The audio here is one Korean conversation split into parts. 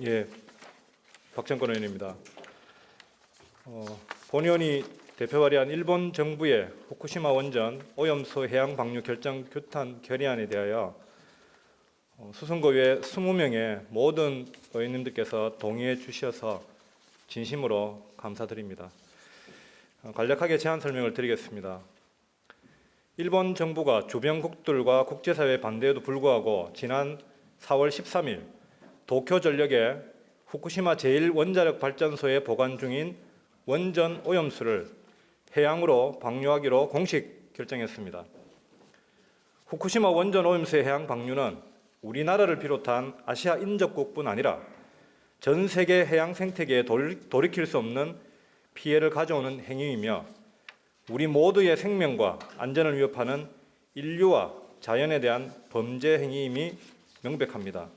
예, 박정권 의원입니다. 어, 본 의원이 대표 발의한 일본 정부의 후쿠시마 원전 오염수 해양 방류 결정 규탄 결의안에 대하여 어, 수선거위의 20명의 모든 의원님들께서 동의해 주셔서 진심으로 감사드립니다. 어, 간략하게 제안 설명을 드리겠습니다. 일본 정부가 주변국들과 국제사회의 반대에도 불구하고 지난 4월 13일 도쿄 전력의 후쿠시마 제1원자력 발전소에 보관 중인 원전 오염수를 해양으로 방류하기로 공식 결정했습니다. 후쿠시마 원전 오염수의 해양 방류는 우리나라를 비롯한 아시아 인접국뿐 아니라 전 세계 해양 생태계에 돌- 돌이킬 수 없는 피해를 가져오는 행위이며 우리 모두의 생명과 안전을 위협하는 인류와 자연에 대한 범죄 행위임이 명백합니다.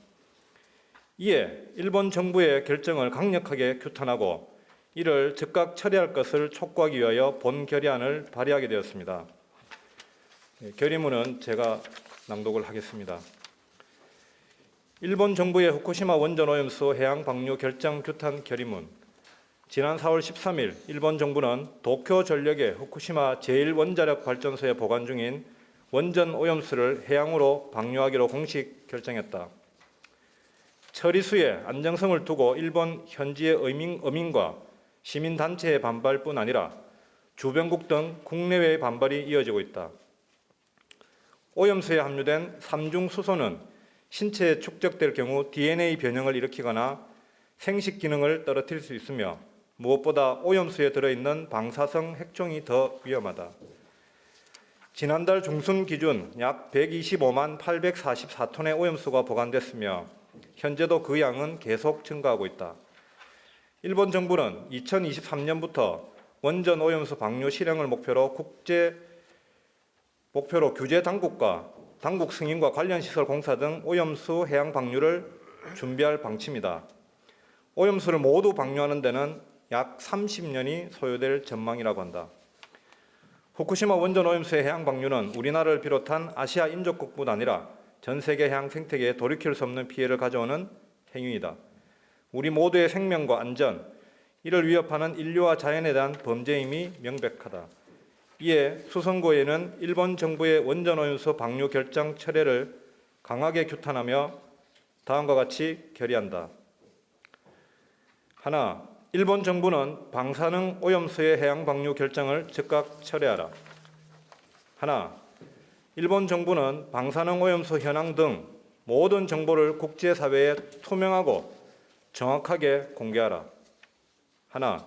이에 일본 정부의 결정을 강력하게 규탄하고 이를 즉각 처리할 것을 촉구하기 위하여 본 결의안을 발의하게 되었습니다. 예, 결의문은 제가 낭독을 하겠습니다. 일본 정부의 후쿠시마 원전 오염수 해양 방류 결정 규탄 결의문 지난 4월 13일 일본 정부는 도쿄 전력의 후쿠시마 제1원자력 발전소에 보관 중인 원전 오염수를 해양으로 방류하기로 공식 결정했다. 처리수의 안정성을 두고 일본 현지의 어민, 어민 과 시민단체의 반발뿐 아니라 주변국 등 국내외의 반발이 이어지고 있다. 오염수에 함유된 삼중 수소는 신체에 축적될 경우 DNA 변형을 일으키거나 생식 기능을 떨어뜨릴 수 있으며 무엇보다 오염수에 들어있는 방사성 핵종이 더 위험하다. 지난달 중순 기준 약 125만 844톤의 오염수가 보관됐으며 현재도 그 양은 계속 증가하고 있다. 일본 정부는 2023년부터 원전 오염수 방류 실행을 목표로 국제 목표로 규제 당국과 당국 승인과 관련 시설 공사 등 오염수 해양 방류를 준비할 방침이다. 오염수를 모두 방류하는 데는 약 30년이 소요될 전망이라고 한다. 후쿠시마 원전 오염수의 해양 방류는 우리나라를 비롯한 아시아 인접국뿐 아니라 전 세계 해양 생태계에 돌이킬 수 없는 피해를 가져오는 행위이다. 우리 모두의 생명과 안전, 이를 위협하는 인류와 자연에 대한 범죄임이 명백하다. 이에 수선고에는 일본 정부의 원전 오염수 방류 결정 철회를 강하게 규탄하며 다음과 같이 결의한다. 하나, 일본 정부는 방사능 오염수의 해양 방류 결정을 즉각 철회하라. 하나, 일본 정부는 방사능 오염수 현황 등 모든 정보를 국제사회에 투명하고 정확하게 공개하라. 하나,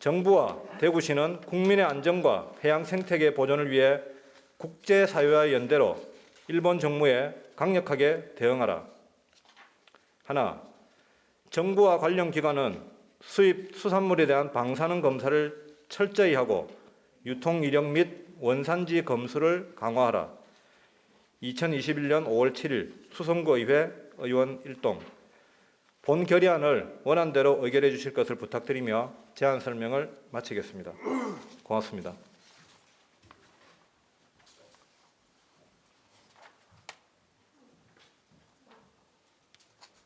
정부와 대구시는 국민의 안전과 해양 생태계 보존을 위해 국제사회와 연대로 일본 정부에 강력하게 대응하라. 하나, 정부와 관련 기관은 수입 수산물에 대한 방사능 검사를 철저히 하고 유통 이력 및 원산지 검수를 강화하라. 2021년 5월 7일 수성구의회 의원 일동 본 결의안을 원안대로 의결해 주실 것을 부탁드리며 제안 설명을 마치겠습니다. 고맙습니다.